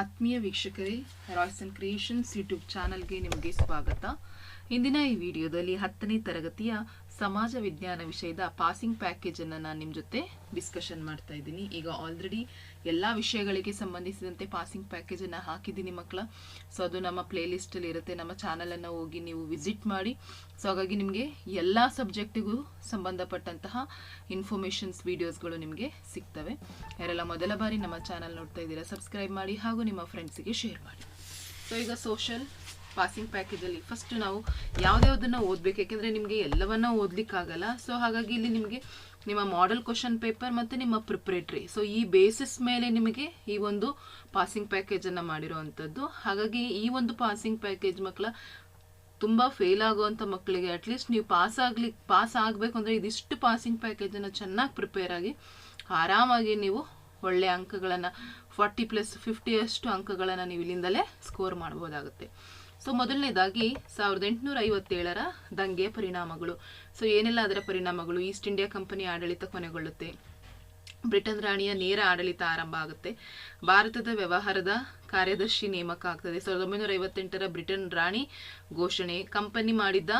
ಆತ್ಮೀಯ ವೀಕ್ಷಕರೇ Royce and creations YouTube ಚಾನಲ್ಗೆ ನಿಮಗೆ ಸ್ವಾಗತ. ಇಂದಿನ ಈ ವಿಡಿಯೋದಲ್ಲಿ ಹತ್ತನೇ ತರಗತಿಯ ಸಮಾಜ ವಿಜ್ಞಾನ ವಿಷಯದ ಪಾಸಿಂಗ್ ಪ್ಯಾಕೇಜ್ ಅನ್ನು ನಾನು ನಿಮ್ಮ ಜೊತೆ ಡಿಸ್ಕಷನ್ ಮಾಡ್ತಾ ಇದ್ದೀನಿ. ಈಗ ಆಲ್ರೆಡಿ ಎಲ್ಲ ವಿಷಯಗಳಿಗೆ ಸಂಬಂಧಿಸಿದಂತೆ ಪಾಸಿಂಗ್ ಪ್ಯಾಕೇಜ್ ಅನ್ನು ಹಾಕಿದ್ದೀನಿ ಮಕ್ಕಳ ಸೊ ಅದು ನಮ್ಮ ಪ್ಲೇ ಲಿಸ್ಟಲ್ಲಿ ಇರುತ್ತೆ. ನಮ್ಮ ಚಾನಲನ್ನು ಹೋಗಿ ನೀವು ವಿಸಿಟ್ ಮಾಡಿ. ಸೊ ಹಾಗಾಗಿ ನಿಮಗೆ ಎಲ್ಲ ಸಬ್ಜೆಕ್ಟಿಗೂ ಸಂಬಂಧಪಟ್ಟಂತಹ ಇನ್ಫಾರ್ಮೇಷನ್ಸ್ ವಿಡಿಯೋಸ್ಗಳು ನಿಮಗೆ ಸಿಗ್ತವೆ. ಯಾರೆಲ್ಲ ಮೊದಲ ಬಾರಿ ನಮ್ಮ ಚಾನಲ್ ನೋಡ್ತಾ ಇದ್ದೀರಾ ಸಬ್ಸ್ಕ್ರೈಬ್ ಮಾಡಿ ಹಾಗೂ ನಿಮ್ಮ ಫ್ರೆಂಡ್ಸಿಗೆ ಶೇರ್ ಮಾಡಿ. ಸೊ ಈಗ ಸೋಷಲ್ ಪಾಸಿಂಗ್ ಪ್ಯಾಕೇಜಲ್ಲಿ ಫಸ್ಟ್ ನಾವು ಯಾವ್ದ್ಯಾವ್ದನ್ನು ಓದಬೇಕು, ಯಾಕೆಂದರೆ ನಿಮಗೆ ಎಲ್ಲವನ್ನ ಓದಲಿಕ್ಕಾಗಲ್ಲ. ಸೊ ಹಾಗಾಗಿ ಇಲ್ಲಿ ನಿಮಗೆ ನಿಮ್ಮ ಮಾಡೆಲ್ ಕ್ವಶನ್ ಪೇಪರ್ ಮತ್ತು ನಿಮ್ಮ ಪ್ರಿಪ್ರೇಟ್ರಿ ಸೊ ಈ ಬೇಸಿಸ್ ಮೇಲೆ ನಿಮಗೆ ಈ ಒಂದು ಪಾಸಿಂಗ್ ಪ್ಯಾಕೇಜನ್ನು ಮಾಡಿರುವಂಥದ್ದು ಹಾಗಾಗಿ ಈ ಒಂದು ಪಾಸಿಂಗ್ ಪ್ಯಾಕೇಜ್ ಮಕ್ಕಳ ತುಂಬ ಫೇಲ್ ಆಗುವಂಥ ಮಕ್ಕಳಿಗೆ ಅಟ್ಲೀಸ್ಟ್ ನೀವು ಪಾಸ್ ಆಗಲಿ ಪಾಸ್ ಆಗಬೇಕು ಅಂದರೆ ಇದಿಷ್ಟು ಪಾಸಿಂಗ್ ಪ್ಯಾಕೇಜನ್ನು ಚೆನ್ನಾಗಿ ಪ್ರಿಪೇರ್ ಆಗಿ ಆರಾಮಾಗಿ ನೀವು ಒಳ್ಳೆಯ ಅಂಕಗಳನ್ನು ಫಾರ್ಟಿ ಪ್ಲಸ್ ಫಿಫ್ಟಿಯಷ್ಟು ಅಂಕಗಳನ್ನು ನೀವು ಇಲ್ಲಿಂದಲೇ ಸ್ಕೋರ್ ಮಾಡ್ಬೋದಾಗುತ್ತೆ. ಸೊ ಮೊದಲನೇದಾಗಿ ಸಾವಿರದ ಎಂಟುನೂರ ಐವತ್ತೇಳರ ದಂಗೆ ಪರಿಣಾಮಗಳು. ಸೊ ಏನೆಲ್ಲ ಅದರ ಪರಿಣಾಮಗಳು? ಈಸ್ಟ್ ಇಂಡಿಯಾ ಕಂಪನಿ ಆಡಳಿತ ಕೊನೆಗೊಳ್ಳುತ್ತೆ. ಬ್ರಿಟನ್ ರಾಣಿಯ ನೇರ ಆಡಳಿತ ಆರಂಭ ಆಗುತ್ತೆ. ಭಾರತದ ವ್ಯವಹಾರದ ಕಾರ್ಯದರ್ಶಿ ನೇಮಕ ಆಗ್ತದೆ. ಸಾವಿರದ ಒಂಬೈನೂರ ಐವತ್ತೆಂಟರ ಬ್ರಿಟನ್ ರಾಣಿ ಘೋಷಣೆ, ಕಂಪನಿ ಮಾಡಿದ್ದ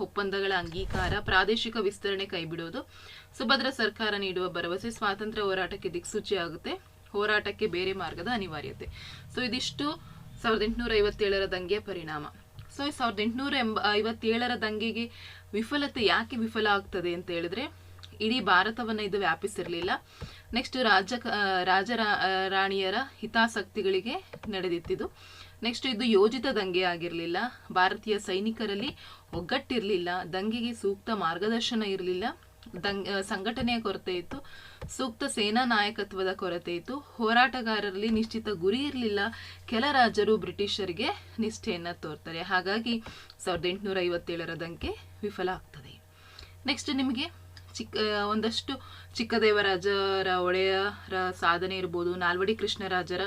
ಒಪ್ಪಂದಗಳ ಅಂಗೀಕಾರ, ಪ್ರಾದೇಶಿಕ ವಿಸ್ತರಣೆ ಕೈಬಿಡೋದು. ಸುಭದ್ರ ಸರ್ಕಾರ ನೀಡುವ ಭರವಸೆ, ಸ್ವಾತಂತ್ರ್ಯ ಹೋರಾಟಕ್ಕೆ ದಿಕ್ಸೂಚಿ ಆಗುತ್ತೆ ಹೋರಾಟಕ್ಕೆ ಬೇರೆ ಮಾರ್ಗದ ಅನಿವಾರ್ಯತೆ. ಸೊ ಇದಿಷ್ಟು ಸಾವಿರದ ಎಂಟುನೂರ ಐವತ್ತೇಳರ ದಂಗೆಯ ಪರಿಣಾಮ. ಸೊ ಸಾವಿರದ ಎಂಟುನೂರ ಎಂಬ ಐವತ್ತೇಳರ ದಂಗೆಗೆ ವಿಫಲತೆ ಯಾಕೆ ವಿಫಲ ಆಗ್ತದೆ ಅಂತ ಹೇಳಿದ್ರೆ, ಇಡೀ ಭಾರತವನ್ನು ಇದು ವ್ಯಾಪಿಸಿರಲಿಲ್ಲ. ನೆಕ್ಸ್ಟ್ ರಾಜ ರಾಜ ರಾಣಿಯರ ಹಿತಾಸಕ್ತಿಗಳಿಗೆ ನಡೆದಿತ್ತಿದು ನೆಕ್ಸ್ಟ್ ಇದು ಯೋಜಿತ ದಂಗೆ ಆಗಿರಲಿಲ್ಲ. ಭಾರತೀಯ ಸೈನಿಕರಲ್ಲಿ ಒಗ್ಗಟ್ಟಿರಲಿಲ್ಲ. ದಂಗೆಗೆ ಸೂಕ್ತ ಮಾರ್ಗದರ್ಶನ ಇರಲಿಲ್ಲ. ದಂಗ ಸಂಘಟನೆಯ ಕೊರತೆ ಇತ್ತು. ಸೂಕ್ತ ಸೇನಾ ನಾಯಕತ್ವದ ಕೊರತೆ ಇತ್ತು. ಹೋರಾಟಗಾರರಲ್ಲಿ ನಿಶ್ಚಿತ ಗುರಿ ಇರಲಿಲ್ಲ. ಕೆಲ ರಾಜರು ಬ್ರಿಟಿಷರಿಗೆ ನಿಷ್ಠೆಯನ್ನು ತೋರ್ತಾರೆ. ಹಾಗಾಗಿ ಸಾವಿರದ ಎಂಟುನೂರ ಐವತ್ತೇಳರ ದಂಗೆ ವಿಫಲ ಆಗ್ತದೆ. ನೆಕ್ಸ್ಟ್ ನಿಮಗೆ ಚಿಕ್ಕ ಒಂದಷ್ಟು ಚಿಕ್ಕದೇವರಾಜರ ಒಡೆಯರ ಸಾಧನೆ ಇರ್ಬೋದು, ನಾಲ್ವಡಿ ಕೃಷ್ಣರಾಜರ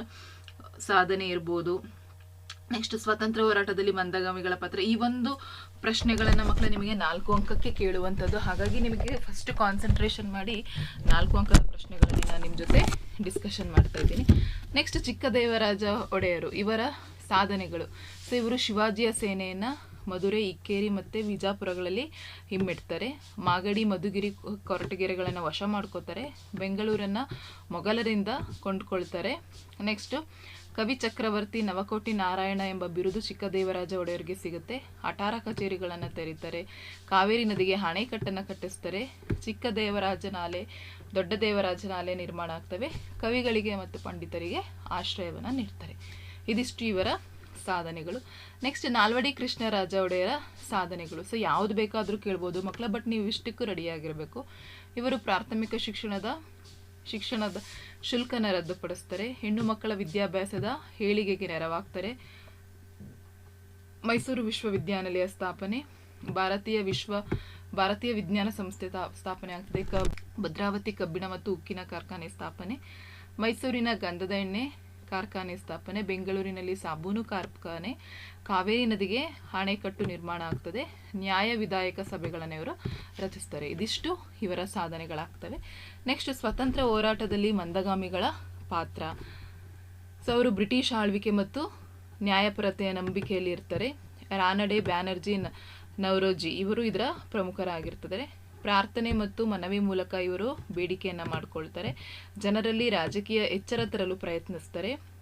ಸಾಧನೆ ಇರ್ಬೋದು. ನೆಕ್ಸ್ಟ್ ಸ್ವಾತಂತ್ರ್ಯ ಹೋರಾಟದಲ್ಲಿ ಮಂದಗಾಮಿಗಳ ಪಾತ್ರ. ಈ ಒಂದು ಪ್ರಶ್ನೆಗಳನ್ನು ಮಕ್ಕಳು ನಿಮಗೆ ನಾಲ್ಕು ಅಂಕಕ್ಕೆ ಕೇಳುವಂಥದ್ದು ಹಾಗಾಗಿ ನಿಮಗೆ ಫಸ್ಟ್ ಕಾನ್ಸಂಟ್ರೇಷನ್ ಮಾಡಿ ನಾಲ್ಕು ಅಂಕದ ಪ್ರಶ್ನೆಗಳನ್ನು ನಾನು ನಿಮ್ಮ ಜೊತೆ ಡಿಸ್ಕಷನ್ ಮಾಡ್ತಾ ಇದ್ದೀನಿ. ನೆಕ್ಸ್ಟ್ ಚಿಕ್ಕದೇವರಾಜ ಒಡೆಯರು, ಇವರ ಸಾಧನೆಗಳು. ಸೊ ಇವರು ಶಿವಾಜಿಯ ಸೇನೆಯನ್ನು ಮಧುರೆ, ಇಕ್ಕೇರಿ ಮತ್ತು ವಿಜಾಪುರಗಳಲ್ಲಿ ಹಿಮ್ಮೆಡ್ತಾರೆ ಮಾಗಡಿ, ಮಧುಗಿರಿ ಕೊರಟಗೆರೆಗಳನ್ನು ವಶ ಮಾಡ್ಕೋತಾರೆ. ಬೆಂಗಳೂರನ್ನು ಮೊಘಲರಿಂದ ಕೊಂಡ್ಕೊಳ್ತಾರೆ. ನೆಕ್ಸ್ಟು ಕವಿ ಚಕ್ರವರ್ತಿ ನವಕೋಟಿ ನಾರಾಯಣ ಎಂಬ ಬಿರುದು ಚಿಕ್ಕದೇವರಾಜ ಒಡೆಯರಿಗೆ ಸಿಗುತ್ತೆ. ಅಟಾರ ಕಚೇರಿಗಳನ್ನು ತೆರೀತಾರೆ. ಕಾವೇರಿ ನದಿಗೆ ಅಣೆಕಟ್ಟನ್ನು ಕಟ್ಟಿಸ್ತಾರೆ. ಚಿಕ್ಕ ನಾಲೆ, ದೊಡ್ಡ ದೇವರಾಜನಾಲೆ ನಿರ್ಮಾಣ ಆಗ್ತವೆ. ಕವಿಗಳಿಗೆ ಮತ್ತು ಪಂಡಿತರಿಗೆ ಆಶ್ರಯವನ್ನು ನೀಡ್ತಾರೆ. ಇದಿಷ್ಟು ಇವರ ಸಾಧನೆಗಳು. ನೆಕ್ಸ್ಟ್ ನಾಲ್ವಡಿ ಕೃಷ್ಣರಾಜ ಒಡೆಯರ ಸಾಧನೆಗಳು. ಸೊ ಯಾವುದು ಬೇಕಾದರೂ ಕೇಳ್ಬೋದು ಮಕ್ಕಳ ಬಟ್ ನೀವು ಇಷ್ಟಕ್ಕೂ ರೆಡಿಯಾಗಿರಬೇಕು ಇವರು ಪ್ರಾಥಮಿಕ ಶಿಕ್ಷಣದ ಶಿಕ್ಷಣದ ಶುಲ್ಕನ ರದ್ದುಪಡಿಸ್ತಾರೆ. ಹೆಣ್ಣು ಮಕ್ಕಳ ವಿದ್ಯಾಭ್ಯಾಸದ ಏಳಿಗೆಗೆ ನೆರವಾಗ್ತಾರೆ. ಮೈಸೂರು ವಿಶ್ವವಿದ್ಯಾನಿಲಯ ಸ್ಥಾಪನೆ. ಭಾರತೀಯ ವಿಶ್ವ, ಭಾರತೀಯ ವಿಜ್ಞಾನ ಸಂಸ್ಥೆ ಸ್ಥಾಪನೆ ಆಗ್ತದೆ. ಭದ್ರಾವತಿ ಕಬ್ಬಿಣ ಮತ್ತು ಉಕ್ಕಿನ ಕಾರ್ಖಾನೆ ಸ್ಥಾಪನೆ. ಮೈಸೂರಿನ ಗಂಧದ ಎಣ್ಣೆ. ಕಾರ್ಖಾನೆ ಸ್ಥಾಪನೆ, ಬೆಂಗಳೂರಿನಲ್ಲಿ ಸಾಬೂನು ಕಾರ್ಖಾನೆ, ಕಾವೇರಿ ನದಿಗೆ ಅಣೆಕಟ್ಟು ನಿರ್ಮಾಣ ಆಗ್ತದೆ. ನ್ಯಾಯ ವಿಧಾಯಕ ಸಭೆಗಳನ್ನು ಇವರು ರಚಿಸ್ತಾರೆ. ಇದಿಷ್ಟು ಇವರ ಸಾಧನೆಗಳಾಗ್ತವೆ. ನೆಕ್ಸ್ಟ್ ಸ್ವತಂತ್ರ ಹೋರಾಟದಲ್ಲಿ ಮಂದಗಾಮಿಗಳ ಪಾತ್ರ. ಸೊ ಅವರು ಬ್ರಿಟಿಷ್ ಆಳ್ವಿಕೆ ಮತ್ತು ನ್ಯಾಯಪರತೆಯ ನಂಬಿಕೆಯಲ್ಲಿ ಇರ್ತಾರೆ ರಾನಡೆ, ಬ್ಯಾನರ್ಜಿ ನವರೋಜಿ ಇವರು ಇದರ ಪ್ರಮುಖರಾಗಿರ್ತಾರೆ ಪ್ರಾರ್ಥನೆ ಮತ್ತು ಮನವಿ ಮೂಲಕ ಇವರು ಬೇಡಿಕೆಯನ್ನು ಮಾಡಿಕೊಳ್ತಾರೆ. ಜನರಲ್ಲಿ ರಾಜಕೀಯ ಎಚ್ಚರ ತರಲು ಪ್ರಯತ್ನಿಸ್ತಾರೆ.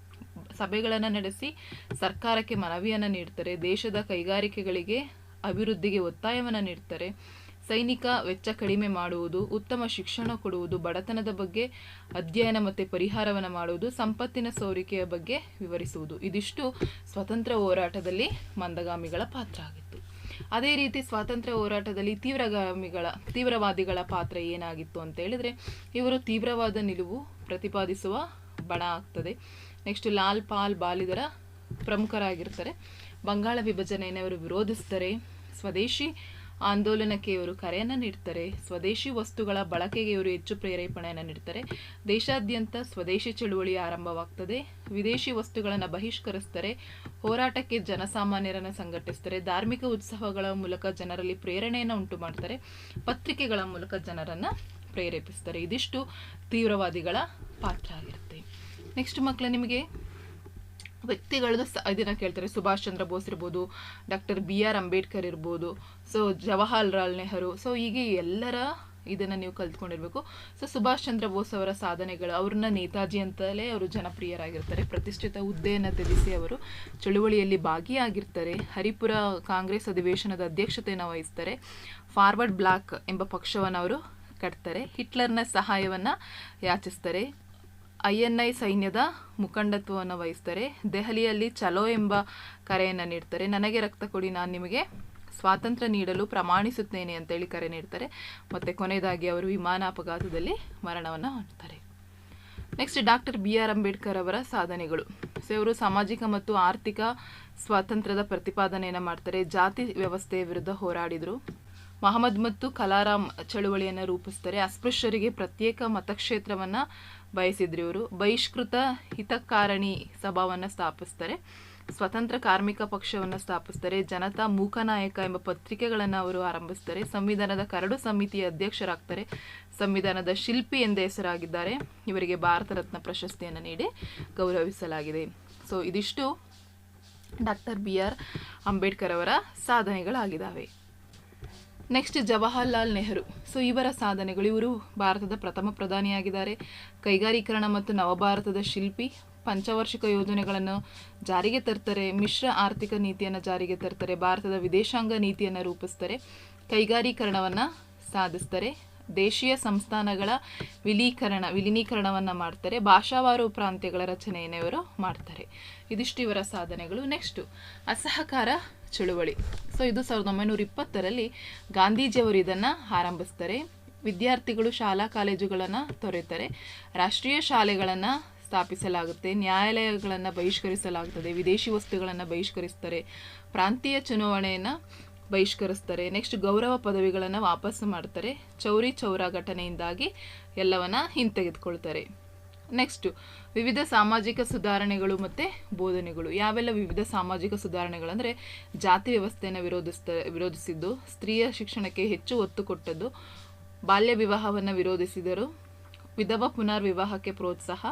ಸಭೆಗಳನ್ನು ನಡೆಸಿ ಸರ್ಕಾರಕ್ಕೆ ಮನವಿಯನ್ನು ನೀಡ್ತಾರೆ. ದೇಶದ ಕೈಗಾರಿಕೆಗಳಿಗೆ ಅಭಿವೃದ್ಧಿಗೆ ಒತ್ತಾಯವನ್ನು ನೀಡ್ತಾರೆ. ಸೈನಿಕ ವೆಚ್ಚ ಕಡಿಮೆ ಮಾಡುವುದು, ಉತ್ತಮ ಶಿಕ್ಷಣ ಕೊಡುವುದು, ಬಡತನದ ಬಗ್ಗೆ ಅಧ್ಯಯನ ಮತ್ತು ಪರಿಹಾರವನ್ನು ಮಾಡುವುದು, ಸಂಪತ್ತಿನ ಸೋರಿಕೆಯ ಬಗ್ಗೆ ವಿವರಿಸುವುದು. ಇದಿಷ್ಟು ಸ್ವತಂತ್ರ ಹೋರಾಟದಲ್ಲಿ ಮಂದಗಾಮಿಗಳ ಪಾತ್ರ ಆಗಿತ್ತು. ಅದೇ ರೀತಿ ಸ್ವಾತಂತ್ರ್ಯ ಹೋರಾಟದಲ್ಲಿ ತೀವ್ರಗಾಮಿಗಳ, ತೀವ್ರವಾದಿಗಳ ಪಾತ್ರ ಏನಾಗಿತ್ತು ಅಂತ ಹೇಳಿದ್ರೆ, ಇವರು ತೀವ್ರವಾದ ನಿಲುವು ಪ್ರತಿಪಾದಿಸುವ ಬಣ ಆಗ್ತದೆ. ನೆಕ್ಸ್ಟ್ ಲಾಲ್ ಪಾಲ್ ಬಾಲಿದರ ಪ್ರಮುಖರಾಗಿರ್ತಾರೆ. ಬಂಗಾಳ ವಿಭಜನೆಯನ್ನು ಇವರು ವಿರೋಧಿಸ್ತಾರೆ ಸ್ವದೇಶಿ ಆಂದೋಲನಕ್ಕೆ ಇವರು ಕರೆಯನ್ನು ನೀಡ್ತಾರೆ. ಸ್ವದೇಶಿ ವಸ್ತುಗಳ ಬಳಕೆಗೆ ಇವರು ಹೆಚ್ಚು ಪ್ರೇರೇಪಣೆಯನ್ನು ನೀಡ್ತಾರೆ. ದೇಶಾದ್ಯಂತ ಸ್ವದೇಶಿ ಚಳುವಳಿ ಆರಂಭವಾಗ್ತದೆ. ವಿದೇಶಿ ವಸ್ತುಗಳನ್ನು ಬಹಿಷ್ಕರಿಸ್ತಾರೆ. ಹೋರಾಟಕ್ಕೆ ಜನಸಾಮಾನ್ಯರನ್ನು ಸಂಘಟಿಸ್ತಾರೆ. ಧಾರ್ಮಿಕ ಉತ್ಸವಗಳ ಮೂಲಕ ಜನರಲ್ಲಿ ಪ್ರೇರಣೆಯನ್ನು ಉಂಟು ಮಾಡ್ತಾರೆ. ಪತ್ರಿಕೆಗಳ ಮೂಲಕ ಜನರನ್ನು ಪ್ರೇರೇಪಿಸ್ತಾರೆ. ಇದಿಷ್ಟು ತೀವ್ರವಾದಿಗಳ ಪಾತ್ರ ಆಗಿರುತ್ತೆ. ನೆಕ್ಸ್ಟ್ ಮಕ್ಕಳು ನಿಮಗೆ ವ್ಯಕ್ತಿಗಳದ್ದು ಸ, ಇದನ್ನ ಕೇಳ್ತಾರೆ. ಸುಭಾಷ್ ಚಂದ್ರ ಬೋಸ್ ಇರ್ಬೋದು, ಡಾಕ್ಟರ್ ಬಿ ಆರ್ ಅಂಬೇಡ್ಕರ್ ಇರ್ಬೋದು, ಸೊ ಜವಾಹರ್ಲಾಲ್ ನೆಹರು. ಸೊ ಹೀಗೆ ಎಲ್ಲರ ಇದನ್ನು ನೀವು ಕಲ್ತ್ಕೊಂಡಿರ್ಬೇಕು. ಸೊ ಸುಭಾಷ್ ಚಂದ್ರ ಬೋಸ್ ಅವರ ಸಾಧನೆಗಳು, ಅವ್ರನ್ನ ನೇತಾಜಿ ಅಂತಲೇ ಅವರು ಜನಪ್ರಿಯರಾಗಿರ್ತಾರೆ. ಪ್ರತಿಷ್ಠಿತ ಹುದ್ದೆಯನ್ನು ತ್ಯಜಿಸಿ ಅವರು ಚಳುವಳಿಯಲ್ಲಿ ಭಾಗಿಯಾಗಿರ್ತಾರೆ. ಹರಿಪುರ ಕಾಂಗ್ರೆಸ್ ಅಧಿವೇಶನದ ಅಧ್ಯಕ್ಷತೆಯನ್ನು ವಹಿಸ್ತಾರೆ. ಫಾರ್ವರ್ಡ್ ಬ್ಲಾಕ್ ಎಂಬ ಪಕ್ಷವನ್ನು ಅವರು ಕಟ್ತಾರೆ. ಹಿಟ್ಲರ್ನ ಸಹಾಯವನ್ನು ಯಾಚಿಸ್ತಾರೆ. ಐ ಐ ಸೈನ್ಯದ ಮುಖಂಡತ್ವವನ್ನು ವಹಿಸ್ತಾರೆ. ದೆಹಲಿಯಲ್ಲಿ ಚಲೋ ಎಂಬ ಕರೆಯನ್ನು ನೀಡ್ತಾರೆ. ನನಗೆ ರಕ್ತ ಕೊಡಿ, ನಾನು ನಿಮಗೆ ಸ್ವಾತಂತ್ರ್ಯ ನೀಡಲು ಪ್ರಮಾಣಿಸುತ್ತೇನೆ ಅಂತೇಳಿ ಕರೆ ನೀಡ್ತಾರೆ. ಮತ್ತು ಕೊನೆಯದಾಗಿ ಅವರು ವಿಮಾನ ಅಪಘಾತದಲ್ಲಿ ಮರಣವನ್ನು ಹೊಂದ್ತಾರೆ next doctor B R Ambedkar ಅವರ ಸಾಧನೆಗಳು. ಸೊ ಇವರು ಸಾಮಾಜಿಕ ಮತ್ತು ಆರ್ಥಿಕ ಸ್ವಾತಂತ್ರ್ಯದ ಪ್ರತಿಪಾದನೆಯನ್ನು ಮಾಡ್ತಾರೆ. ಜಾತಿ ವ್ಯವಸ್ಥೆಯ ವಿರುದ್ಧ ಹೋರಾಡಿದರು. ಮಹಮ್ಮದ್ ಮತ್ತು ಕಲಾರಾಮ್ ಚಳುವಳಿಯನ್ನು ರೂಪಿಸ್ತಾರೆ. ಅಸ್ಪೃಶ್ಯರಿಗೆ ಪ್ರತ್ಯೇಕ ಮತಕ್ಷೇತ್ರವನ್ನು ಬಯಸಿದ್ರು ಇವರು. ಬಹಿಷ್ಕೃತ ಹಿತಕಾರಣಿ ಸಭಾವನ್ನು ಸ್ಥಾಪಿಸ್ತಾರೆ. ಸ್ವತಂತ್ರ ಕಾರ್ಮಿಕ ಪಕ್ಷವನ್ನು ಸ್ಥಾಪಿಸ್ತಾರೆ. ಜನತಾ ಮೂಕನಾಯಕ ಎಂಬ ಪತ್ರಿಕೆಗಳನ್ನು ಅವರು ಆರಂಭಿಸ್ತಾರೆ. ಸಂವಿಧಾನದ ಕರಡು ಸಮಿತಿಯ ಅಧ್ಯಕ್ಷರಾಗ್ತಾರೆ. ಸಂವಿಧಾನದ ಶಿಲ್ಪಿ ಎಂದೇ ಹೆಸರಾಗಿದ್ದಾರೆ. ಇವರಿಗೆ ಭಾರತ ರತ್ನ ಪ್ರಶಸ್ತಿಯನ್ನು ನೀಡಿ ಗೌರವಿಸಲಾಗಿದೆ. ಸೊ ಇದಿಷ್ಟು ಡಾಕ್ಟರ್ ಬಿ ಆರ್ ಅಂಬೇಡ್ಕರ್ ಅವರ ಸಾಧನೆಗಳಾಗಿದ್ದಾವೆ. ನೆಕ್ಸ್ಟ್ ಜವಾಹರ್ಲಾಲ್ ನೆಹರು. ಸೊ, ಇವರ ಸಾಧನೆಗಳು ಇವರು ಭಾರತದ ಪ್ರಥಮ ಪ್ರಧಾನಿಯಾಗಿದ್ದಾರೆ. ಕೈಗಾರೀಕರಣ ಮತ್ತು ನವಭಾರತದ ಶಿಲ್ಪಿ, ಪಂಚವಾರ್ಷಿಕ ಯೋಜನೆಗಳನ್ನು ಜಾರಿಗೆ ತರ್ತಾರೆ, ಮಿಶ್ರ ಆರ್ಥಿಕ ನೀತಿಯನ್ನು ಜಾರಿಗೆ ತರ್ತಾರೆ, ಭಾರತದ ವಿದೇಶಾಂಗ ನೀತಿಯನ್ನು ರೂಪಿಸ್ತಾರೆ, ಕೈಗಾರೀಕರಣವನ್ನು ಸಾಧಿಸ್ತಾರೆ, ದೇಶೀಯ ಸಂಸ್ಥಾನಗಳ ವಿಲೀಕರಣ, ವಿಲೀನೀಕರಣವನ್ನು ಮಾಡ್ತಾರೆ, ಭಾಷಾವಾರು ಪ್ರಾಂತ್ಯಗಳ ರಚನೆಯನ್ನು ಇವರು ಮಾಡ್ತಾರೆ. ಇದಿಷ್ಟು ಇವರ ಸಾಧನೆಗಳು. ನೆಕ್ಸ್ಟು, ಅಸಹಕಾರ ಚಳುವಳಿ. ಸೊ ಇದು ಸಾವಿರದ ಒಂಬೈನೂರ ಇಪ್ಪತ್ತರಲ್ಲಿ ಗಾಂಧೀಜಿಯವರು ಇದನ್ನು ಆರಂಭಿಸ್ತಾರೆ. ವಿದ್ಯಾರ್ಥಿಗಳು ಶಾಲಾ ಕಾಲೇಜುಗಳನ್ನು ತೊರೆತಾರೆ ರಾಷ್ಟ್ರೀಯ ಶಾಲೆಗಳನ್ನು ಸ್ಥಾಪಿಸಲಾಗುತ್ತೆ. ನ್ಯಾಯಾಲಯಗಳನ್ನು ಬಹಿಷ್ಕರಿಸಲಾಗುತ್ತದೆ ವಿದೇಶಿ ವಸ್ತುಗಳನ್ನು ಬಹಿಷ್ಕರಿಸ್ತಾರೆ. ಪ್ರಾಂತೀಯ ಚುನಾವಣೆಯನ್ನು ಬಹಿಷ್ಕರಿಸ್ತಾರೆ. ನೆಕ್ಸ್ಟ್ ಗೌರವ ಪದವಿಗಳನ್ನು ವಾಪಸ್ ಮಾಡ್ತಾರೆ. ಚೌರಿ ಚೌರ ಘಟನೆಯಿಂದಾಗಿ ಎಲ್ಲವನ್ನ ಹಿಂತೆಗೆದುಕೊಳ್ತಾರೆ. ನೆಕ್ಸ್ಟು ವಿವಿಧ ಸಾಮಾಜಿಕ ಸುಧಾರಣೆಗಳು ಮತ್ತು ಬೋಧನೆಗಳು. ಯಾವೆಲ್ಲ ವಿವಿಧ ಸಾಮಾಜಿಕ ಸುಧಾರಣೆಗಳಂದರೆ ಜಾತಿ ವ್ಯವಸ್ಥೆಯನ್ನು ವಿರೋಧಿಸ್ತ, ವಿರೋಧಿಸಿದ್ದು, ಸ್ತ್ರೀಯ ಶಿಕ್ಷಣಕ್ಕೆ ಹೆಚ್ಚು ಒತ್ತು ಕೊಟ್ಟದ್ದು, ಬಾಲ್ಯ ವಿವಾಹವನ್ನು ವಿರೋಧಿಸಿದರು, ವಿಧವ ಪುನರ್ವಿವಾಹಕ್ಕೆ ಪ್ರೋತ್ಸಾಹ,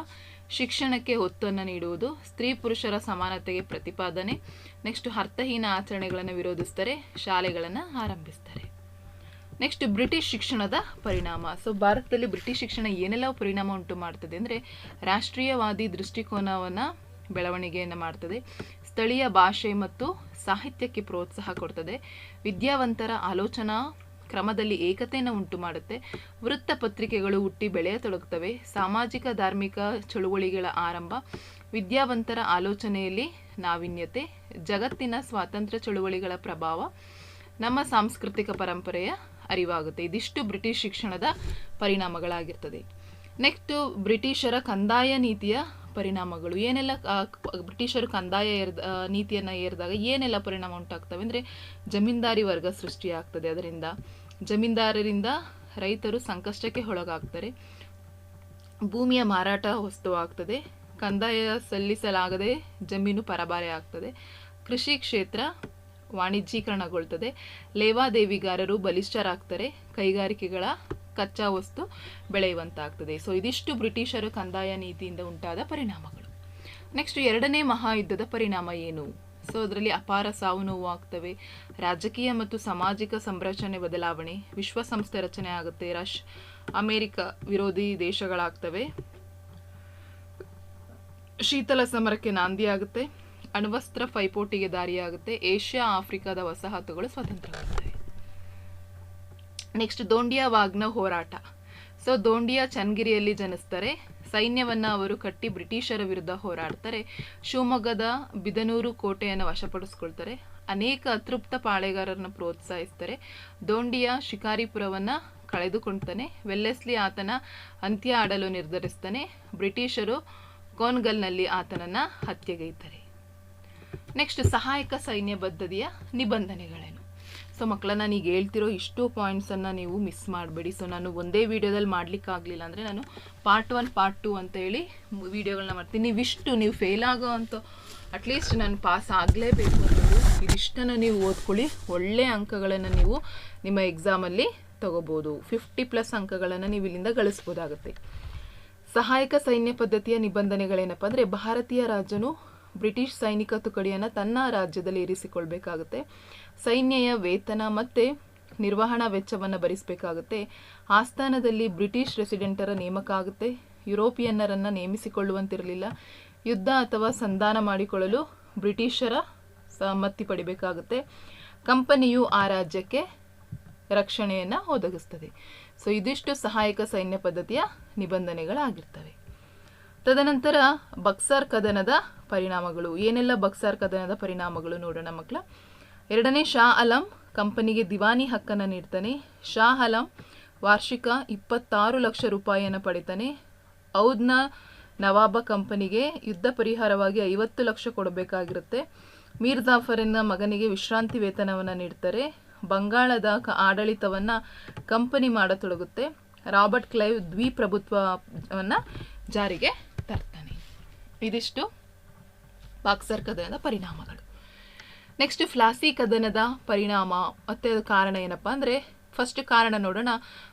ಶಿಕ್ಷಣಕ್ಕೆ ಒತ್ತನ್ನು ನೀಡುವುದು, ಸ್ತ್ರೀ ಪುರುಷರ ಸಮಾನತೆಗೆ ಪ್ರತಿಪಾದನೆ ನೆಕ್ಸ್ಟ್ ಅರ್ಥಹೀನ ಆಚರಣೆಗಳನ್ನು ವಿರೋಧಿಸ್ತಾರೆ, ಶಾಲೆಗಳನ್ನು ಆರಂಭಿಸ್ತಾರೆ. ನೆಕ್ಸ್ಟ್ ಬ್ರಿಟಿಷ್ ಶಿಕ್ಷಣದ ಪರಿಣಾಮ. ಸೊ ಭಾರತದಲ್ಲಿ ಬ್ರಿಟಿಷ್ ಶಿಕ್ಷಣ ಏನೆಲ್ಲ ಪರಿಣಾಮ ಉಂಟು ಮಾಡ್ತದೆ ಅಂದರೆ ರಾಷ್ಟ್ರೀಯವಾದಿ ದೃಷ್ಟಿಕೋನವನ್ನು ಬೆಳವಣಿಗೆಯನ್ನು ಮಾಡ್ತದೆ. ಸ್ಥಳೀಯ ಭಾಷೆ ಮತ್ತು ಸಾಹಿತ್ಯಕ್ಕೆ ಪ್ರೋತ್ಸಾಹ ಕೊಡ್ತದೆ. ವಿದ್ಯಾವಂತರ ಆಲೋಚನಾ ಕ್ರಮದಲ್ಲಿ ಏಕತೆಯನ್ನು ಉಂಟು ಮಾಡುತ್ತೆ. ವೃತ್ತಪತ್ರಿಕೆಗಳು ಹುಟ್ಟಿ ಬೆಳೆಯತೊಡಗುತ್ತವೆ ಸಾಮಾಜಿಕ, ಧಾರ್ಮಿಕ ಚಳುವಳಿಗಳ ಆರಂಭ. ವಿದ್ಯಾವಂತರ ಆಲೋಚನೆಯಲ್ಲಿ ನಾವೀನ್ಯತೆ. ಜಗತ್ತಿನ ಸ್ವಾತಂತ್ರ್ಯ ಚಳುವಳಿಗಳ ಪ್ರಭಾವ. ನಮ್ಮ ಸಾಂಸ್ಕೃತಿಕ ಪರಂಪರೆಯ ಅರಿವಾಗುತ್ತೆ. ಇದಿಷ್ಟು ಬ್ರಿಟಿಷ್ ಶಿಕ್ಷಣದ ಪರಿಣಾಮಗಳಾಗಿರ್ತದೆ. ನೆಕ್ಸ್ಟು ಬ್ರಿಟಿಷರ ಕಂದಾಯ ನೀತಿಯ ಪರಿಣಾಮಗಳು. ಏನೆಲ್ಲ ಬ್ರಿಟಿಷರು ಕಂದಾಯ ಏರ್ದ ನೀತಿಯನ್ನು ಏರಿದಾಗ ಏನೆಲ್ಲ ಪರಿಣಾಮ ಉಂಟಾಗ್ತವೆ? ಅಂದರೆ ಜಮೀನ್ದಾರಿ ವರ್ಗ ಸೃಷ್ಟಿಯಾಗ್ತದೆ ಅದರಿಂದ ಜಮೀನ್ದಾರರಿಂದ ರೈತರು ಸಂಕಷ್ಟಕ್ಕೆ ಒಳಗಾಗ್ತಾರೆ. ಭೂಮಿಯ ಮಾರಾಟ ವಸ್ತುವಾಗ್ತದೆ ಕಂದಾಯ ಸಲ್ಲಿಸಲಾಗದೆ ಜಮೀನು ಪರಭಾರೆ ಆಗ್ತದೆ. ಕೃಷಿ ಕ್ಷೇತ್ರ ವಾಣಿಜ್ಯೀಕರಣಗೊಳ್ತದೆ. ಲೇವಾದೇವಿಗಾರರು ಬಲಿಷ್ಠರಾಗ್ತಾರೆ. ಕೈಗಾರಿಕೆಗಳ ಕಚ್ಚಾ ವಸ್ತು ಬೆಳೆಯುವಂತಾಗ್ತದೆ. ಸೊ ಇದಿಷ್ಟು ಬ್ರಿಟಿಷರು ಕಂದಾಯ ನೀತಿಯಿಂದ ಉಂಟಾದ ಪರಿಣಾಮಗಳು. ನೆಕ್ಸ್ಟ್ ಎರಡನೇ ಮಹಾಯುದ್ಧದ ಪರಿಣಾಮ ಏನು? ಸೊ ಅದರಲ್ಲಿ ಅಪಾರ ಸಾವು ನೋವು ಆಗ್ತವೆ. ರಾಜಕೀಯ ಮತ್ತು ಸಾಮಾಜಿಕ ಸಂರಚನೆ ಬದಲಾವಣೆ ವಿಶ್ವಸಂಸ್ಥೆ ರಚನೆ ಆಗುತ್ತೆ, ರಶ್, ಅಮೇರಿಕ ವಿರೋಧಿ ದೇಶಗಳಾಗ್ತವೆ. ಶೀತಲ ಸಮರಕ್ಕೆ ನಾಂದಿಯಾಗುತ್ತೆ. ಅಣ್ವಸ್ತ್ರ ಪೈಪೋಟಿಗೆ ದಾರಿಯಾಗುತ್ತೆ. ಏಷ್ಯಾ, ಆಫ್ರಿಕಾದ ವಸಾಹತುಗಳು ಸ್ವತಂತ್ರವಾಗುತ್ತವೆ ನೆಕ್ಸ್ಟ್ ದೋಂಡಿಯಾ ವಾಗ್ನ ಹೋರಾಟ. ಸೊ ದೋಂಡಿಯಾ ಚನ್ನಗಿರಿಯಲ್ಲಿ ಜನಿಸ್ತಾರೆ. ಸೈನ್ಯವನ್ನು ಅವರು ಕಟ್ಟಿ ಬ್ರಿಟಿಷರ ವಿರುದ್ಧ ಹೋರಾಡ್ತಾರೆ. ಶಿವಮೊಗ್ಗದ ಬಿದನೂರು ಕೋಟೆಯನ್ನು ವಶಪಡಿಸ್ಕೊಳ್ತಾರೆ. ಅನೇಕ ಅತೃಪ್ತ ಪಾಳೆಗಾರರನ್ನು ಪ್ರೋತ್ಸಾಹಿಸ್ತಾರೆ. ದೋಂಡಿಯ ಶಿಕಾರಿಪುರವನ್ನು ಕಳೆದುಕೊಳ್ತಾನೆ. ವೆಲ್ಲೆಸ್ಲಿ ಆತನ ಅಂತ್ಯ ಆಡಲು ನಿರ್ಧರಿಸ್ತಾನೆ. ಬ್ರಿಟಿಷರು ಕೋನ್ಗಲ್ನಲ್ಲಿ ಆತನನ್ನು ಹತ್ಯೆಗೈತಾರೆ. ನೆಕ್ಸ್ಟ್ ಸಹಾಯಕ ಸೈನ್ಯ ಬದ್ಧತೆಯ ನಿಬಂಧನೆಗಳೇನು? ಸೊ ಮಕ್ಕಳ ನಾನು ಈಗ ಹೇಳ್ತಿರೋ ಇಷ್ಟು ಪಾಯಿಂಟ್ಸನ್ನು ನೀವು ಮಿಸ್ ಮಾಡಬೇಡಿ. ಸೊ ನಾನು ಒಂದೇ ವೀಡಿಯೋದಲ್ಲಿ ಮಾಡಲಿಕ್ಕಾಗಲಿಲ್ಲ ಅಂದರೆ ನಾನು ಪಾರ್ಟ್ ಒನ್ ಪಾರ್ಟ್ ಟು ಅಂತ ಹೇಳಿ ವೀಡಿಯೋಗಳನ್ನ ಮಾಡ್ತೀನಿ. ನೀವಿಷ್ಟು ನೀವು ಫೇಲ್ ಆಗೋ ಅಂತ ಅಟ್ಲೀಸ್ಟ್ ನಾನು ಪಾಸ್ ಆಗಲೇಬೇಕು ಅನ್ನೋದು ಇದಿಷ್ಟನ್ನು ನೀವು ಓದ್ಕೊಳ್ಳಿ. ಒಳ್ಳೆಯ ಅಂಕಗಳನ್ನು ನೀವು ನಿಮ್ಮ ಎಕ್ಸಾಮಲ್ಲಿ ತಗೋಬೋದು. ಫಿಫ್ಟಿ ಪ್ಲಸ್ ಅಂಕಗಳನ್ನು ನೀವು ಇಲ್ಲಿಂದ ಗಳಿಸ್ಬೋದಾಗುತ್ತೆ. ಸಹಾಯಕ ಸೈನ್ಯ ಪದ್ಧತಿಯ ನಿಬಂಧನೆಗಳೇನಪ್ಪ ಅಂದರೆ ಭಾರತೀಯ ರಾಜನು ಬ್ರಿಟಿಷ್ ಸೈನಿಕ ತುಕಡಿಯನ್ನು ತನ್ನ ರಾಜ್ಯದಲ್ಲಿ ಇರಿಸಿಕೊಳ್ಬೇಕಾಗುತ್ತೆ. ಸೈನ್ಯಯ ವೇತನ ಮತ್ತು ನಿರ್ವಹಣಾ ವೆಚ್ಚವನ್ನು ಭರಿಸಬೇಕಾಗುತ್ತೆ. ಆಸ್ಥಾನದಲ್ಲಿ ಬ್ರಿಟಿಷ್ ರೆಸಿಡೆಂಟರ ನೇಮಕ ಆಗುತ್ತೆ. ಯುರೋಪಿಯನ್ನರನ್ನು ನೇಮಿಸಿಕೊಳ್ಳುವಂತಿರಲಿಲ್ಲ. ಯುದ್ಧ ಅಥವಾ ಸಂಧಾನ ಮಾಡಿಕೊಳ್ಳಲು ಬ್ರಿಟಿಷರ ಸಮ್ಮತಿ ಪಡಿಬೇಕಾಗುತ್ತೆ. ಕಂಪನಿಯು ಆ ರಾಜ್ಯಕ್ಕೆ ರಕ್ಷಣೆಯನ್ನು ಒದಗಿಸ್ತದೆ. ಸೊ, ಇದಿಷ್ಟು ಸಹಾಯಕ ಸೈನ್ಯ ಪದ್ಧತಿಯ ನಿಬಂಧನೆಗಳಾಗಿರ್ತವೆ. ತದನಂತರ ಬಕ್ಸಾರ್ ಕದನದ ಪರಿಣಾಮಗಳು. ಏನೆಲ್ಲ ಬಕ್ಸಾರ್ ಕದನದ ಪರಿಣಾಮಗಳು ನೋಡೋಣ ಮಕ್ಕಳ? ಎರಡನೇ, ಶಾ ಅಲಂ ಕಂಪನಿಗೆ ದಿವಾನಿ ಹಕ್ಕನ್ನು ನೀಡ್ತಾನೆ. ಶಾ ಅಲಂ ವಾರ್ಷಿಕ ಇಪ್ಪತ್ತಾರು ಲಕ್ಷ ರೂಪಾಯಿಯನ್ನು ಪಡಿತಾನೆ. ಔದ್ನ ನವಾಬ ಕಂಪನಿಗೆ ಯುದ್ಧ ಪರಿಹಾರವಾಗಿ ಐವತ್ತು ಲಕ್ಷ ಕೊಡಬೇಕಾಗಿರುತ್ತೆ. ಮೀರ್ ಜಾಫರಿನ ಮಗನಿಗೆ ವಿಶ್ರಾಂತಿ ವೇತನವನ್ನು ನೀಡ್ತಾರೆ. ಬಂಗಾಳದ ಆಡಳಿತವನ್ನು ಕಂಪನಿ ಮಾಡತೊಡಗುತ್ತೆ. ರಾಬರ್ಟ್ ಕ್ಲೈವ್ ದ್ವಿಪ್ರಭುತ್ವವನ್ನು ಜಾರಿಗೆ ಇದಿಷ್ಟು ಬಾಕ್ಸರ್ ಕದನದ ಪರಿಣಾಮಗಳು. ನೆಕ್ಸ್ಟ್ ಫ್ಲಾಸಿ ಕದನದ ಪರಿಣಾಮ ಮತ್ತೆ ಕಾರಣ ಏನಪ್ಪ ಅಂದರೆ ಫಸ್ಟ್ ಕಾರಣ ನೋಡೋಣ,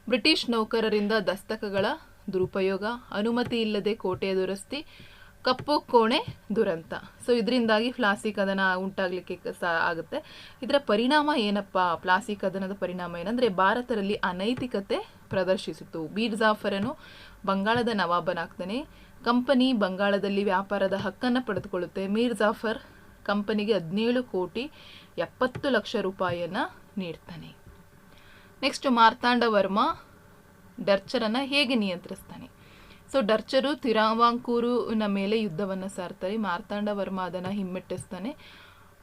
ಬ್ರಿಟಿಷ್ ನೌಕರರಿಂದ ದಸ್ತಕಗಳ ದುರುಪಯೋಗ, ಅನುಮತಿ ಇಲ್ಲದೆ ಕೋಟೆಯ ದುರಸ್ತಿ, ಕಪ್ಪು ಕೋಣೆ ದುರಂತ. ಸೊ ಇದರಿಂದಾಗಿ ಫ್ಲಾಸಿ ಕದನ ಉಂಟಾಗಲಿಕ್ಕೆ ಸಹ ಆಗುತ್ತೆ. ಇದರ ಪರಿಣಾಮ ಏನಪ್ಪ? ಫ್ಲಾಸಿ ಕದನದ ಪರಿಣಾಮ ಏನಂದರೆ, ಭಾರತದಲ್ಲಿ ಅನೈತಿಕತೆ ಪ್ರದರ್ಶಿಸಿತು. ಬೀರ್ ಜಾಫರನು ಬಂಗಾಳದ ನವಾಬನಾಗ್ತಾನೆ. ಕಂಪನಿ ಬಂಗಾಳದಲ್ಲಿ ವ್ಯಾಪಾರದ ಹಕ್ಕನ್ನು ಪಡೆದುಕೊಳ್ಳುತ್ತೆ. ಮೀರ್ ಜಾಫರ್ ಕಂಪನಿಗೆ ಹದಿನೇಳು ಕೋಟಿ ಎಪ್ಪತ್ತು ಲಕ್ಷ ರೂಪಾಯಿಯನ್ನು ನೀಡ್ತಾನೆ. ನೆಕ್ಸ್ಟ್ ಮಾರ್ತಾಂಡ ವರ್ಮ ಡರ್ಚರನ್ನು ಹೇಗೆ ನಿಯಂತ್ರಿಸ್ತಾನೆ? ಸೊ, ಡರ್ಚರು ತಿರಾವಾಂಕೂರುನ ಮೇಲೆ ಯುದ್ಧವನ್ನು ಸಾರ್ತಾರೆ. ಮಾರ್ತಾಂಡ ವರ್ಮ ಅದನ್ನು ಹಿಮ್ಮೆಟ್ಟಿಸ್ತಾನೆ.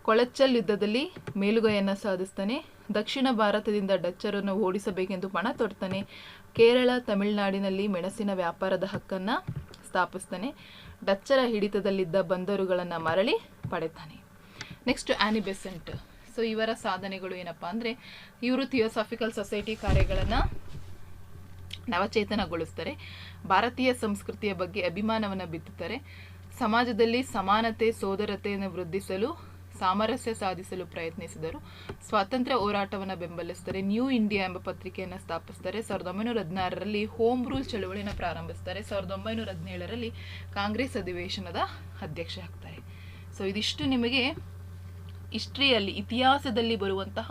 ಕೊಳಚಲ್ ಯುದ್ಧದಲ್ಲಿ ಮೇಲುಗೈಯನ್ನು ಸಾಧಿಸ್ತಾನೆ. ದಕ್ಷಿಣ ಭಾರತದಿಂದ ಡಚ್ಚರನ್ನು ಓಡಿಸಬೇಕೆಂದು ಪಣ ತೊಡ್ತಾನೆ. ಕೇರಳ, ತಮಿಳುನಾಡಿನಲ್ಲಿ ಮೆಣಸಿನ ವ್ಯಾಪಾರದ ಹಕ್ಕನ್ನು ಸ್ಥಾಪಿಸ್ತಾನೆ. ಡಚ್ಚರ ಹಿಡಿತದಲ್ಲಿದ್ದ ಬಂದರುಗಳನ್ನು ಮರಳಿ ಪಡೆತಾನೆ ನೆಕ್ಸ್ಟ್ ಆನಿಬೆಸೆಂಟ್ ಸೊ ಇವರ ಸಾಧನೆಗಳು ಏನಪ್ಪ ಅಂದರೆ, ಇವರು ಥಿಯೋಸಾಫಿಕಲ್ ಸೊಸೈಟಿ ಕಾರ್ಯಗಳನ್ನು ನವಚೇತನಗೊಳಿಸ್ತಾರೆ. ಭಾರತೀಯ ಸಂಸ್ಕೃತಿಯ ಬಗ್ಗೆ ಅಭಿಮಾನವನ್ನು ಬಿತ್ತುತ್ತಾರೆ. ಸಮಾಜದಲ್ಲಿ ಸಮಾನತೆ, ಸೋದರತೆಯನ್ನು ವೃದ್ಧಿಸಲು ಸಾಮರಸ್ಯ ಸಾಧಿಸಲು ಪ್ರಯತ್ನಿಸಿದರು. ಸ್ವಾತಂತ್ರ್ಯ ಹೋರಾಟವನ್ನು ಬೆಂಬಲಿಸ್ತಾರೆ ನ್ಯೂ ಇಂಡಿಯಾ ಎಂಬ ಪತ್ರಿಕೆಯನ್ನು ಸ್ಥಾಪಿಸ್ತಾರೆ ಸಾವಿರದ ಒಂಬೈನೂರ ಹದಿನಾರರಲ್ಲಿ ಹೋಮ್ ರೂಲ್ ಚಳುವಳಿಯನ್ನು ಪ್ರಾರಂಭಿಸ್ತಾರೆ ಸಾವಿರದ ಒಂಬೈನೂರ ಹದಿನೇಳರಲ್ಲಿ ಕಾಂಗ್ರೆಸ್ ಅಧಿವೇಶನದ ಅಧ್ಯಕ್ಷ ಆಗ್ತಾರೆ. ಸೊ ಇದಿಷ್ಟು ನಿಮಗೆ ಹಿಸ್ಟ್ರಿಯಲ್ಲಿ, ಇತಿಹಾಸದಲ್ಲಿ ಬರುವಂತಹ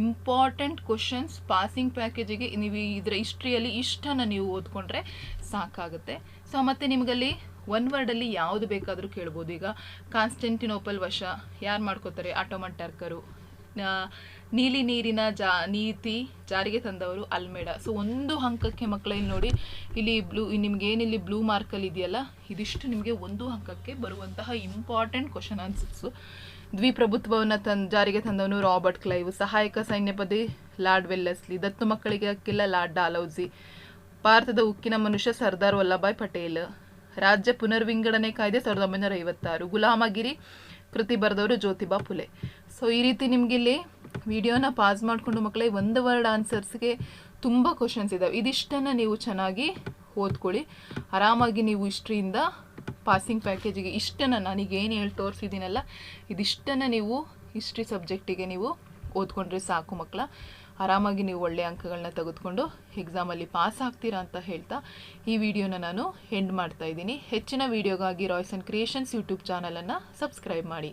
ಇಂಪಾರ್ಟೆಂಟ್ ಕ್ವಶನ್ಸ್ ಪಾಸಿಂಗ್ ಪ್ಯಾಕೇಜಿಗೆ ನೀವು ಇದರ ಹಿಸ್ಟ್ರಿಯಲ್ಲಿ ಇಷ್ಟನ್ನು ನೀವು ಓದ್ಕೊಂಡ್ರೆ ಸಾಕಾಗುತ್ತೆ. ಸೊ ಮತ್ತು ನಿಮಗಲ್ಲಿ ಒನ್ ವರ್ಡಲ್ಲಿ ಯಾವುದು ಬೇಕಾದರೂ ಕೇಳ್ಬೋದು. ಈಗ ಕಾನ್ಸ್ಟೆಂಟಿನೋಪಲ್ ವಶ, ಯಾರು ಮಾಡ್ಕೋತಾರೆ? ಆಟೋಮನ್ ಟರ್ಕರು. ನೀಲಿ ನೀರಿನ ಜಾ, ನೀತಿ ಜಾರಿಗೆ ತಂದವರು ಅಲ್ಮೇಡ. ಸೊ ಒಂದು ಅಂಕಕ್ಕೆ ಮಕ್ಕಳಲ್ಲಿ ನೋಡಿ, ಇಲ್ಲಿ ಬ್ಲೂ, ನಿಮ್ಗೇನಿಲ್ಲಿ ಬ್ಲೂ ಮಾರ್ಕಲ್ಲಿ ಇದೆಯಲ್ಲ, ಇದಿಷ್ಟು ನಿಮಗೆ ಒಂದು ಅಂಕಕ್ಕೆ ಬರುವಂತಹ ಇಂಪಾರ್ಟೆಂಟ್ ಕ್ವಶನ್ ಆನ್ಸರ್ಸು ದ್ವಿಪ್ರಭುತ್ವವನ್ನು ತನ್ ಜಾರಿಗೆ ತಂದವನು ರಾಬರ್ಟ್ ಕ್ಲೈವ್. ಸಹಾಯಕ ಸೈನ್ಯಪದಿ ಲಾರ್ಡ್ ವೆಲ್ಲಸ್ಲಿ. ದತ್ತು ಮಕ್ಕಳಿಗೆ ಹಕ್ಕಿಲ್ಲ ಲಾರ್ಡ್ ಡಾಲೌಸಿ ಭಾರತದ ಉಕ್ಕಿನ ಮನುಷ್ಯ ಸರ್ದಾರ್ ವಲ್ಲಭಾಯ್ ಪಟೇಲ್. ರಾಜ್ಯ ಪುನರ್ವಿಂಗಡಣೆ ಕಾಯ್ದೆ ಸಾವಿರದ ಒಂಬೈನೂರ ಐವತ್ತಾರು. ಗುಲಾಮಗಿರಿ ಕೃತಿ ಬರೆದವರು ಜ್ಯೋತಿಬಾ ಫುಲೆ. ಸೊ ಈ ರೀತಿ ನಿಮ್ಗೆ ಇಲ್ಲಿ ವಿಡಿಯೋನ ಪಾಸ್ ಮಾಡಿಕೊಂಡು ಮಕ್ಕಳೇ ಒಂದು ವರ್ಡ್ ಆನ್ಸರ್ಸ್ಗೆ ತುಂಬ ಕ್ವಶನ್ಸ್ ಇದ್ದಾವೆ ಇದಿಷ್ಟನ್ನು ನೀವು ಚೆನ್ನಾಗಿ ಓದ್ಕೊಳ್ಳಿ. ಆರಾಮಾಗಿ ನೀವು ಹಿಸ್ಟ್ರಿಯಿಂದ ಪಾಸಿಂಗ್ ಪ್ಯಾಕೇಜಿಗೆ ಇಷ್ಟನ್ನು ಏನು ಹೇಳಿ ತೋರಿಸಿದ್ದೀನಲ್ಲ, ಇದಿಷ್ಟನ್ನು ನೀವು ಹಿಸ್ಟ್ರಿ ಸಬ್ಜೆಕ್ಟಿಗೆ ನೀವು ಓದ್ಕೊಂಡ್ರೆ ಸಾಕು ಮಕ್ಕಳ. ಆರಾಮಾಗಿ ನೀವು ಒಳ್ಳೆಯ ಅಂಕಗಳನ್ನ ತೆಗೆದುಕೊಂಡು ಎಕ್ಸಾಮಲ್ಲಿ ಪಾಸ್ ಆಗ್ತೀರಾ ಅಂತ ಹೇಳ್ತಾ ಈ ವಿಡಿಯೋನ ನಾನು ಎಂಡ್ ಮಾಡ್ತಾ ಇದ್ದೀನಿ. ಹೆಚ್ಚಿನ ವಿಡಿಯೋಗಾಗಿ ರಾಯ್ಸ್ ಆ್ಯಂಡ್ ಕ್ರಿಯೇಷನ್ಸ್ ಯೂಟ್ಯೂಬ್ ಚಾನಲನ್ನು ಸಬ್ಸ್ಕ್ರೈಬ್ ಮಾಡಿ.